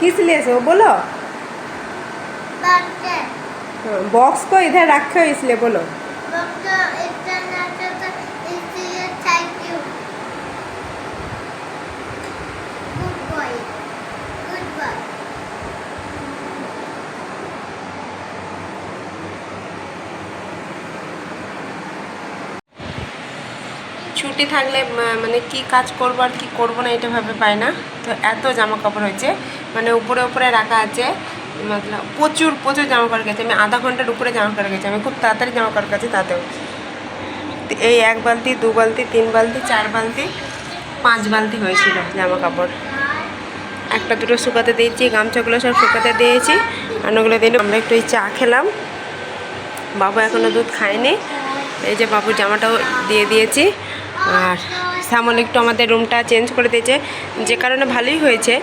किस लिए से वो बोलो डॉक्टर बॉक्स को इधर रखे हो इसलिए बोलो ছুটি থাকলে মানে কি কাজ করব আর কি করব না এটা ভাবে পাই না। তো এত জামা কাপড় হয়েছে মানে উপরে উপরে রাখা আছে, মতলব প্রচুর প্রচুর জামা কাপড় গেছে। আমি আধা ঘণ্টার উপরে জামা কাপড় গেছি, আমি খুব তাড়াতাড়ি জামা কাপড় গেছি তাতেও এই এক বালতি, দু বালতি, তিন বালতি, চার বালতি, পাঁচ বালতি হয়েছিল জামা কাপড় একটা দুটো শুকাতে দিয়েছি, গামছাগুলো সব শুকাতে দিয়েছি ওগুলো দিন আমরা একটু চা খেলাম। বাবু এখনও দুধ খায়নি, এই যে বাবুর জামাটাও দিয়ে দিয়েছি। আর শ্যামল একটু আমাদের রুমটা চেঞ্জ করে দিয়েছে। যে কারণে ভালোই হয়েছে।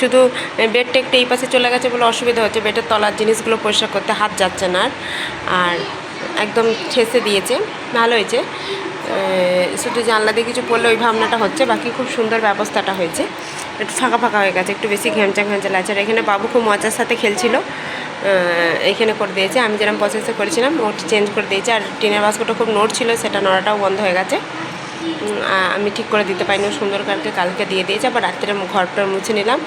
শুধু বেডটা একটু এই পাশে চলে গেছে বলে অসুবিধা হচ্ছে। বেডের তলার জিনিসগুলো পরিষ্কার করতে হাত যাচ্ছে না আর। আর একদম ঠেসে দিয়েছে। ভালো হয়েছে। শুধু জানলা দিয়ে কিছু পড়লে ওই ভাবনাটা হচ্ছে। বাকি খুব সুন্দর ব্যবস্থাটা হয়েছে। একটু ফাঁকা ফাঁকা হয়ে গেছে। একটু বেশি ঘ্যামচা ঘ্যামচা লাগছে। আর এখানে বাবু খুব মজার সাথে খেলছিল। এইখানে করে দিয়েছে। আমি যেরকম প্রসেসে করেছিলাম ওটি চেঞ্জ করে দিয়েছে। আর টিনের বাস্কটা খুব নোট ছিল, সেটা নড়াটাও বন্ধ হয়ে গেছে। আমি ঠিক করে দিতে পারিনি সুন্দর কালকে কালকে দিয়ে দিয়েছে, আবার রাত্রে ঘরটা মুছে নিলাম।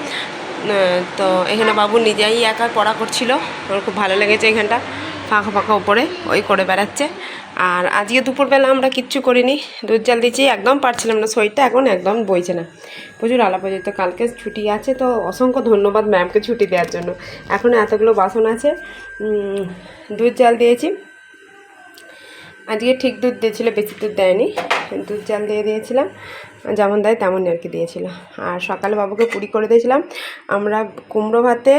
তো এখানে বাবু নিজেই একা পড়া করছিল, ওর খুব ভালো লেগেছে এখানটা। ফাঁকা ফাঁকা উপরে, ওই করে বেড়াচ্ছে। আর আজকে দুপুরবেলা আমরা কিচ্ছু করিনি। দুধ জাল দিয়েছি একদম পারছিলাম না, শরীরটা এখন একদম বইছে না। প্রচুর আলাপ হয়েছে তো কালকে ছুটি আছে, তো অসংখ্য ধন্যবাদ ম্যামকে ছুটি দেওয়ার জন্য। এখন এতগুলো বাসন আছে দুধ জাল দিয়েছি। আজকে ঠিক দুধ দিয়েছিল, বেশি দুধ দেয়নি দুধ জাল দিয়ে দিয়েছিলাম। যেমন দেয় তেমনই আর কি দিয়েছিল। আর সকালে বাবুকে পুরি করে দিয়েছিলাম। আমরা কুমড়ো ভাতে,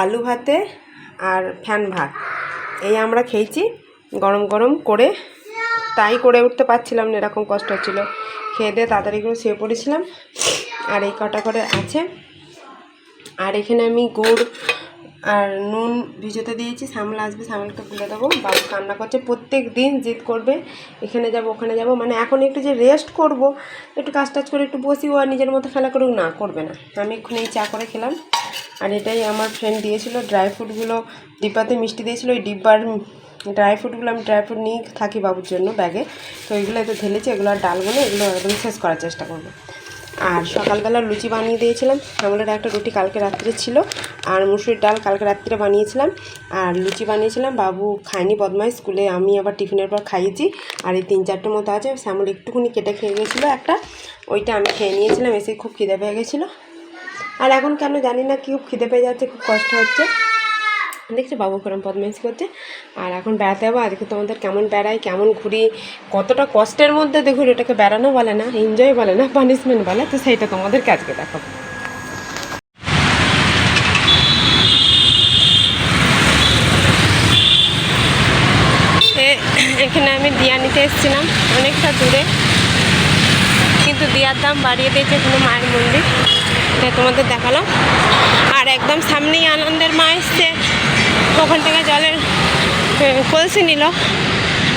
আলু ভাতে আর ফ্যান ভাত। এই আমরা খেয়েছি, গরম গরম করে তাই করে উঠতে পারছিলাম না, এরকম কষ্ট হচ্ছিল। খেয়ে দিয়ে তাড়াতাড়ি করে শুয়ে পড়েছিলাম। আর এই কটা করে আছে। আর এখানে আমি গুড় আর নুন ভিজোতে দিয়েছি, শ্যামল আসবে শ্যামলকে তুলে দেবো। বাবু কান্না করছে, প্রত্যেক দিন জিদ করবে, এখানে যাব, ওখানে যাব। মানে এখন একটু যে রেস্ট করব, একটু কাজ টাজ করে একটু বসি, ও আর নিজের মতো খেলা করুক, না, করবে না। আমি এক্ষুনি চা করে খেলাম। আর এটাই আমার ফ্রেন্ড দিয়েছিল ড্রাই ফ্রুটগুলো ডিব্বাতে মিষ্টি দিয়েছিল, ওই ডিব্বার ড্রাই ফ্রুটগুলো আমি ড্রাই ফ্রুট নিয়ে থাকি বাবুর জন্য ব্যাগে তো এগুলো এতে ঢেলেছি, এগুলো আর ডালবো না এগুলো একদম শেষ করার চেষ্টা করব। আর সকালবেলা লুচি বানিয়ে দিয়েছিলাম। শ্যামলের একটা রুটি কালকে রাত্রে ছিল, আর মুসুরির ডাল কালকে রাত্রে বানিয়েছিলাম। আর লুচি বানিয়েছিলাম, বাবু খায়নি বদমাই স্কুলে আমি আবার টিফিনের পর খাইয়েছি। আর এই তিন চারটে মতো আছে, শ্যামল একটুখানি কেটে খেয়ে গেছিল একটা, ওইটা আমি খেয়ে নিয়েছিলাম, এসে খুব খিদে পেয়ে গেছিল। আর এখন কেন জানি না কি খুব খিদে পেয়ে যাচ্ছে, খুব কষ্ট হচ্ছে। দেখছি বাবু কেরম বদমাইশি করছে। আর এখন বেড়াতে যাব, আজকে তোমাদের কেমন বেড়াই, কেমন ঘুরি, কতটা কষ্টের মধ্যে দেখুন এটাকে বেড়ানো বলে না এনজয় বলে না পানিশমেন্ট বলে, তো সেইটা তোমাদেরকে আজকে দেখো এ- এখানে আমি দিয়া নিতে এসেছিলাম অনেকটা দূরে, কিন্তু দিয়ার দাম বাড়িয়ে দিয়েছে কোনো মায়ের মন্দির তোমাদের দেখালাম। আর একদম সামনেই আনন্দের মা এসছে ওখান থেকে জলের কলসি নিল।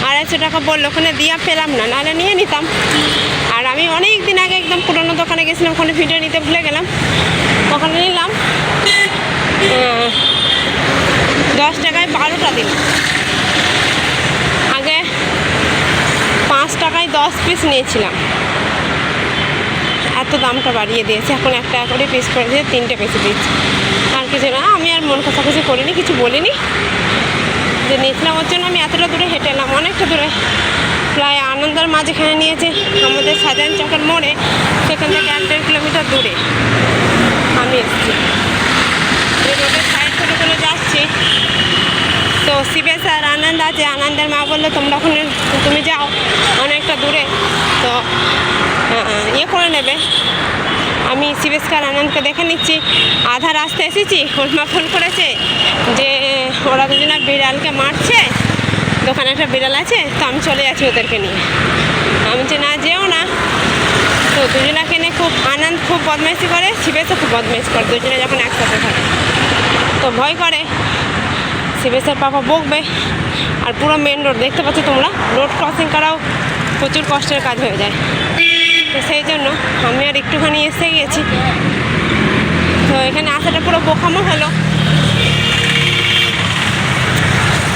আড়াইশো টাকা বলল ওখানে দিয়া পেলাম না, নাহলে নিয়ে নিতাম। আর আমি অনেক দিন আগে একদম পুরোনো দোকানে গেছিলাম, ওখানে ভিডিও নিতে ভুলে গেলাম। ওখানে নিলাম দশ টাকায় বারোটা দিল। আগে পাঁচ টাকায় দশ পিস নিয়েছিলাম। এত দামটা বাড়িয়ে দিয়েছে, এখন একটা করে পিস করে দিয়ে তিনটে পিসে দিচ্ছে আর কিছু না মন কষাকষি করিনি, কিছু বলিনি। যে নিয়েছিলাম ওর জন্য আমি এতটা দূরে হেঁটে এলাম, অনেকটা দূরে। প্রায় আনন্দের মাঝখানে নিয়েছে, আমাদের সাজান চকের মোড়ে, সেখান থেকে এক দেড় কিলোমিটার দূরে। আমি এসেছি। রোডের সাইড থেকে করে যাচ্ছি। তো শিবেশ আর আনন্দ আছে, আনন্দের মা বলল, তোমরা ওখানে, তুমি যাও। অনেকটা দূরে। তো ইয়ে করে নেবে। আমি শিবেশকার আনন্দকে দেখে নিচ্ছি। আধা রাস্তা এসেছি ওর ফোন করেছে যে, ওরা দুজনে বিড়ালকে মারছে, দোকানে একটা বিড়াল আছে, তো আমি চলে যাচ্ছি ওদেরকে নিয়ে। আমি যে না যেও না, তো দুজনাকে নিয়ে খুব আনন্দ, খুব বদমাইশি করে শিবেশও খুব বদমাইশি করে, দুজনে যখন একসাথে থাকে। তো ভয় করে শিবেশের পাপা বকবে, আর পুরো মেন রোড, দেখতে পাচ্ছ তোমরা? রোড ক্রসিং করাও প্রচুর কষ্টের কাজ হয়ে যায়। তো সেই জন্য আমি আর একটুখানি এসে গেছি তো এখানে আসাটা পুরো বোকামো হলো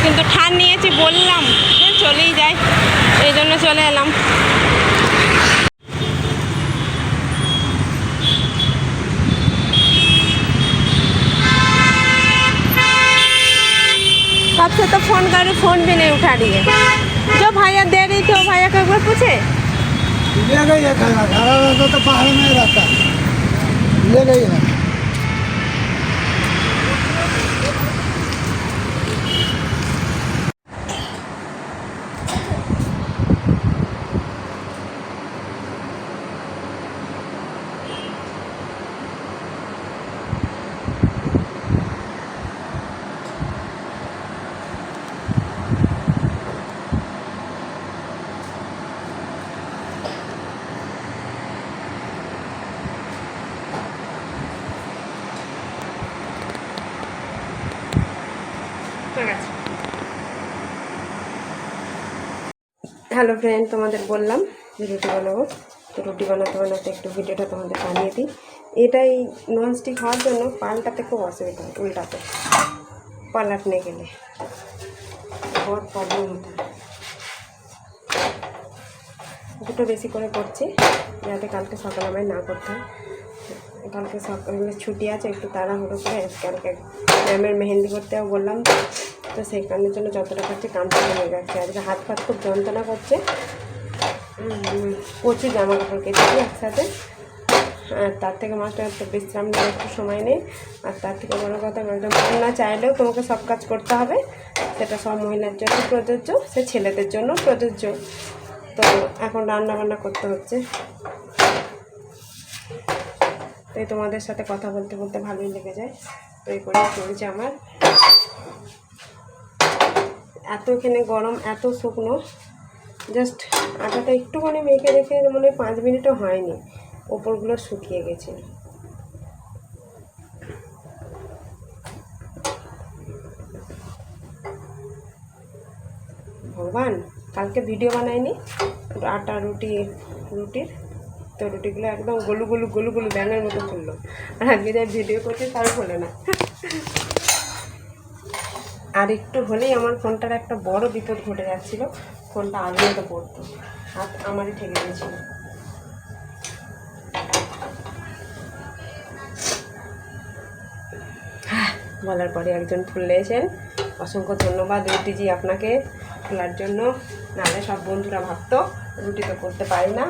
কিন্তু ঠান নিয়েছি বললাম যে চলেই যাই এই জন্য চলে এলাম कब से तो फोन करूँ फोन भी नहीं उठा रही है जो भैया दे रही थी वो भैया को एक बार पूछे ले गई है खाना खाना रहता तो पहाड़ में रहता ले गई है। হ্যালো ফ্রেন্ড তোমাদের বললাম যে রুটি বানাবো। তো রুটি বানাতে বানাতে একটু ভিডিওটা তোমাদের বানিয়ে দিই। এটাই ননস্টিক হওয়ার জন্য পাল্টাতে খুব অসুবিধা হয়, উল্টাতে। পাল্টানে গেলে। বহুত প্রবলেম হতে দুটো বেশি করে করছি, যাতে কালকে সকালে আমায় না করতে কালকে সকালে ছুটি আছে, একটু তাড়াহুড়ো করে কালকে ম্যামের মেহেন্দি করতেও বললাম তো সেই কারণের জন্য যতটা করছি কামটা কমে যাচ্ছে আজকে হাত ফাত খুব যন্ত্রণা করছে। প্রচুর জামা কাপড় কেটেছি একসাথে। আর তার থেকে মাস্টার একটু বিশ্রাম নেওয়ার একটু সময় নেই। আর তার থেকে বড় কথা ম্যাডাম না চাইলেও তোমাকে সব কাজ করতে হবে। সেটা সব মহিলার জন্য প্রযোজ্য, সে ছেলেদের জন্য প্রযোজ্য। তো এখন রান্না বান্না করতে হচ্ছে। তাই তোমাদের সাথে কথা বলতে বলতে ভালোই লেগে যায়। তো এই করে চলছে আমার। এত এখানে গরম, এত শুকনো। জাস্ট আটাটা একটুখানি মেখে রেখে মনে পাঁচ মিনিটও হয়নি। ওপরগুলো শুকিয়ে গেছে। ভগবান, কালকে ভিডিও বানাইনি? আটা রুটি, রুটির। তো রুটিগুলো একদম গলু গলু গলু গলু ব্যাঙের মতো ফুললো। আর আজকে যা ভিডিও করছি তার ফলে না। আর একটু হলেই আমার ফোনটার একটা বড় বিপদ ঘটে যাচ্ছিল। ফোনটা আগুনেতে পড়তো। হাত আমারই ঠেকে হ্যাঁ, বলার পরে একজন ফুলেছেন অসংখ্য ধন্যবাদ রুটিজি আপনাকে খোলার জন্য। নাহলে সব বন্ধুরা ভাবতো রুটি তো করতে পারি না।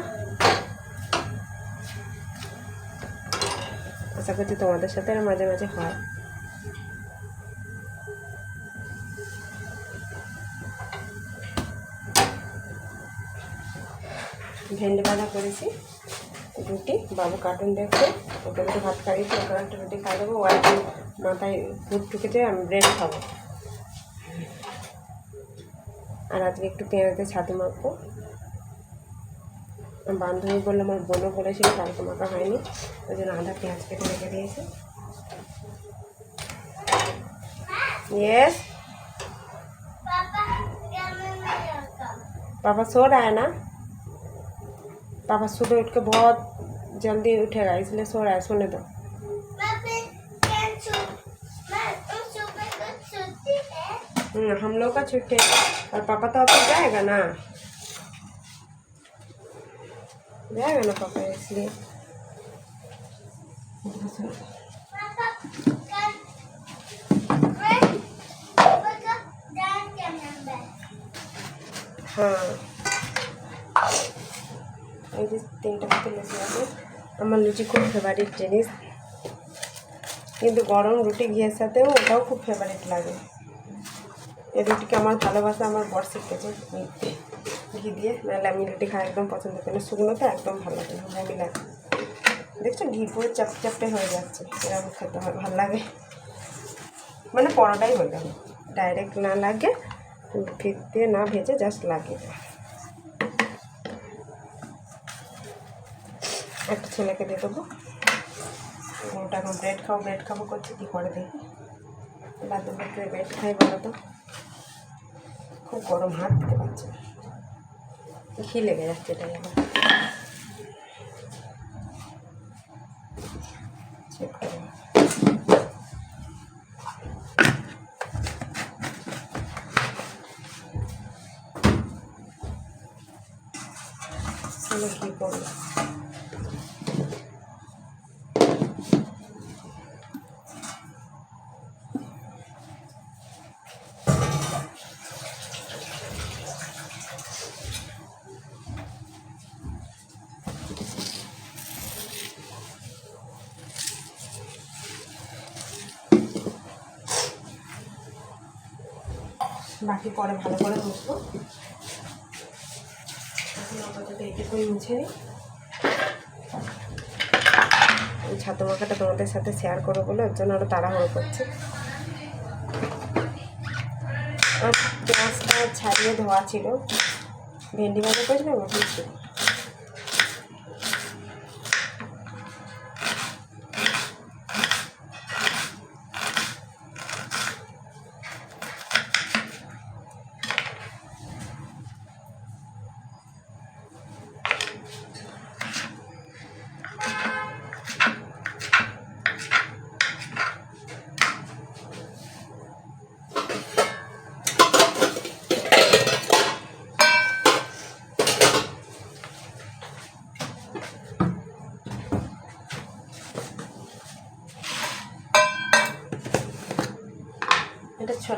আশা করছি তোমাদের সাথে মাঝে মাঝে হয়। ভেন্ডি বাঁধা করেছি। রুটি বাবু কার্টুন দেখছে। ওকে একটু ভাত খাইয়েছি ওকে একটা রুটি খাই দেবো। ও দিন মাথায় ভুট ঢুকেছে আমি ব্রেড খাব। আর আজকে একটু পেঁয়াজে ছাতু মাখবো। বান্ধবী বলল আমার বোনও বলেছিল কালকে মাখা হয়নি। ওই জন্য আধা পেঁয়াজ কেটে রেখে দিয়েছে। ইয়েস বাবা সোড আয় না पापा है सुबह उठ के बहुत जल्दी उठेगा इसलिए सो रहा है सोने दो। है हम्म, हम लोग का छुट्टी है। और पापा तो ऑफ़िस जाएगा ना? जाएगा ना पापा इसलिए? पापा এই যে তিনটা থেকে লুচি আছে আমার লুচি খুব ফেভারিট জিনিস। কিন্তু গরম রুটি ঘিয়ের সাথেও ওটাও খুব ফেভারিট লাগে। এই রুটিকে আমার ভালোবাসা, আমার বর শিখেছে ঘি দিয়ে, নাহলে আমি রুটি খাই একদম পছন্দ করি না। শুকনোতে একদম ভালো লাগে বমি লাগে। দেখছ, ঘি পুরো চাপ চাপটে হয়ে যাচ্ছে। এরকম খেতে হয়, ভালো লাগে। মানে পরোটাই হয়ে যাবে ডাইরেক্ট না লাগে দিয়ে না ভেজে জাস্ট লাগে। একটা ছেলেকে দিয়ে দেবো। ওটা এখন ব্রেড খাব ব্রেড খাব, করছে, কী করে দেখি। লাদু ব্রেড ব্রেড খাই বলো তো। খুব গরম হাত দিতে পারছে ঘি লেগে যাচ্ছে এটাই আবার বাকি পরে ভালো করে মুছবো এখন নিই। তোমাদের সাথে শেয়ার করো বলে, ওর জন্য আরও তাড়াহুড়ো করছে। পেঁয়াজটা ছাড়িয়ে ধোয়া ছিল। ভেন্ডি ভাজা করেছিলাম ছিল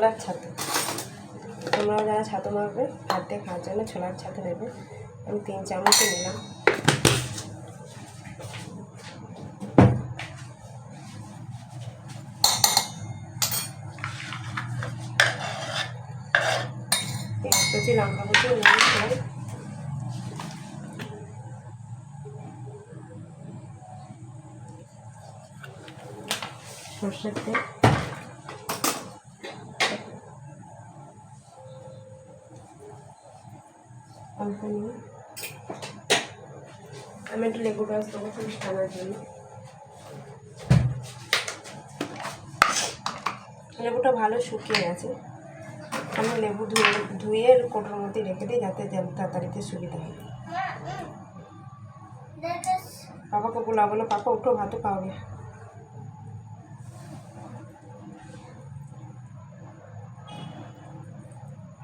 ছোলার ছাতু। তোমরা যারা ছাতু মাখবে ভাত দিয়ে খাওয়ার জন্য ছোলার ছাতু নেবে আমি তিন চামচই নিলাম। পেঁয়াজ কুচি নুন সর্ষের তেল। আমি একটু লেবু রস দেবো, খুব টানার জন্য। লেবুটা ভালো শুকিয়ে গেছে। আমি লেবু ধুয়ে ধুয়ে কোটোর মধ্যে রেখে দিই, যাতে তাড়াতাড়িতে সুবিধা হয়। পাপাকে বলা, বলো, পাপা উঠো ভাতও খাওয়াবে।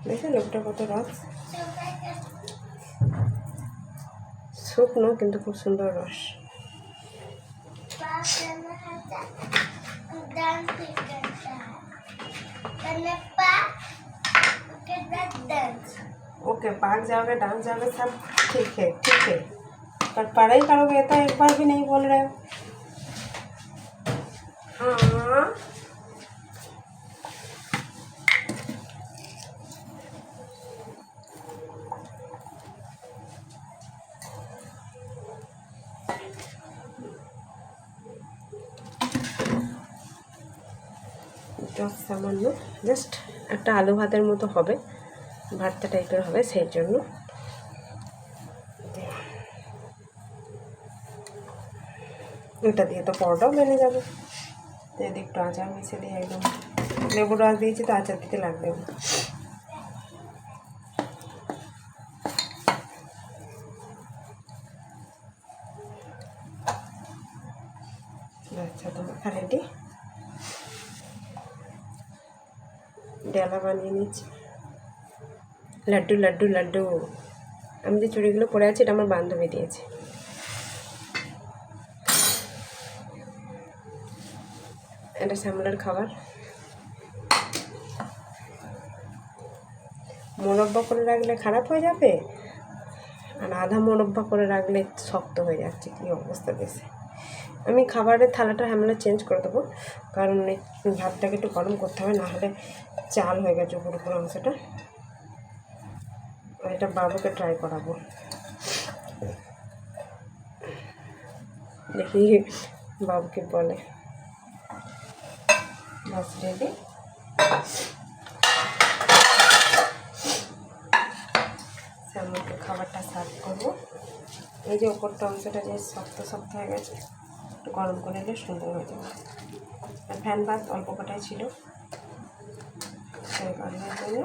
দেখো লোকটা কত রস। শুকনো কিন্তু খুব সুন্দর রস dance करता है मैंने पा के डांस ओके पार्क जाओगे डांस जाओगे सब ठीक है ठीक है पर पढ़ाई करोगे तो एक बार भी नहीं बोल रहे हो हाँ সামান্য জাস্ট একটা আলু ভাতের মতো হবে, ভাতটা টাইপের হবে সেই জন্য। এটা দিয়ে তো পরোটাও মেনে যাবে। এদিকটা একটু আচার মিশে দিয়ে একদম লেবুর রস দিয়েছি তো আচার দিতে লাগবে না। আচ্ছা তোমার রেডি ডেলা বানিয়ে নিচ্ছি লাড্ডু লাড্ডু লাড্ডু। আমি যে চুড়িগুলো পরে আছি, এটা আমার বান্ধবী দিয়েছে। এটা শ্যামলার খাবার। মোরব্বা করে রাখলে খারাপ হয়ে যাবে? আর আধা মোরব্বা করে রাখলে শক্ত হয়ে যাচ্ছে, কী অবস্থা দেশে আমি খাবারের থালাটা হ্যামলা চেঞ্জ করে দেবো, কারণ ভাতটাকে একটু গরম করতে হবে, না হলে চাল হয়ে গেছে উপর উপর অংশটা। এটা বাবুকে ট্রাই করাবো। দেখি বাবুকে বলে। বাস রেডি স্যামনকে খাবারটা সার্ভ করব। এই যে ওপরটা অংশটা যে শক্ত শক্ত হয়ে গেছে, একটু গরম করে নিলে সুন্দর হয়ে যাবে। ফ্যান বাদ অল্প কটাই ছিল। সেই কারণের জন্য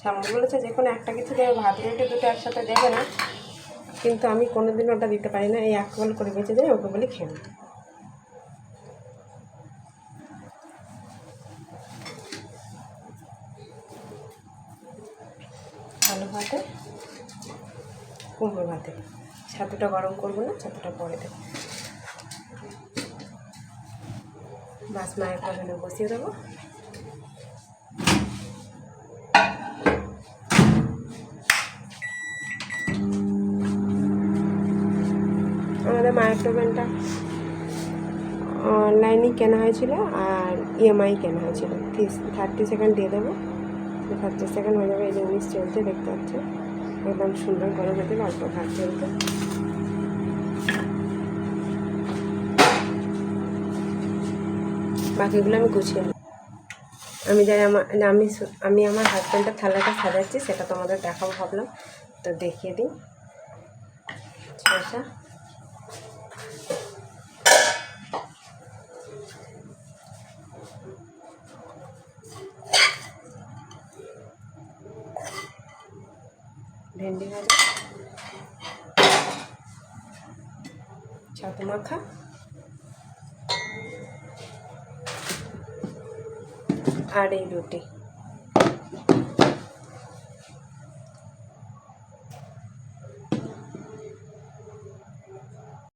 শ্যামল বলেছে যে কোনো একটা কিছু দেবে ভাত রুটি দুটো একসাথে দেবে না। কিন্তু আমি কোনোদিন ওটা দিতে পারি না, এই এক বল করে বেঁচে যায়, ওকে বলি খেয়ে। আলু ভাতে, কুমড়ো ভাতে। ছাতুটা গরম করব না, ছাতুটা পরে দেবো। বাস মায়ের কারণে বসিয়ে দেবো। আমাদের মাইক্রোওভেনটা অনলাইনেই কেনা হয়েছিল আর ইএমআই কেনা হয়েছিল। থার্টি সেকেন্ড দিয়ে দেবো। থার্টি সেকেন্ড হয়ে যাবে, এই উনিশ চলছে, দেখতে পাচ্ছ। একদম সুন্দর গরম হতে, অল্প ভাত চলছে। বাকিগুলো আমি গুছিয়ে আমি যাই, আমার, আমি আমি আমার হাজব্যান্ডের থালাটা সাজাচ্ছি, সেটা তোমাদের দেখাবো ভাবলাম। তো দেখিয়ে দিই। শসা ভেন্ডি ভাজা ছাতু মাখা। আর এই রুটি।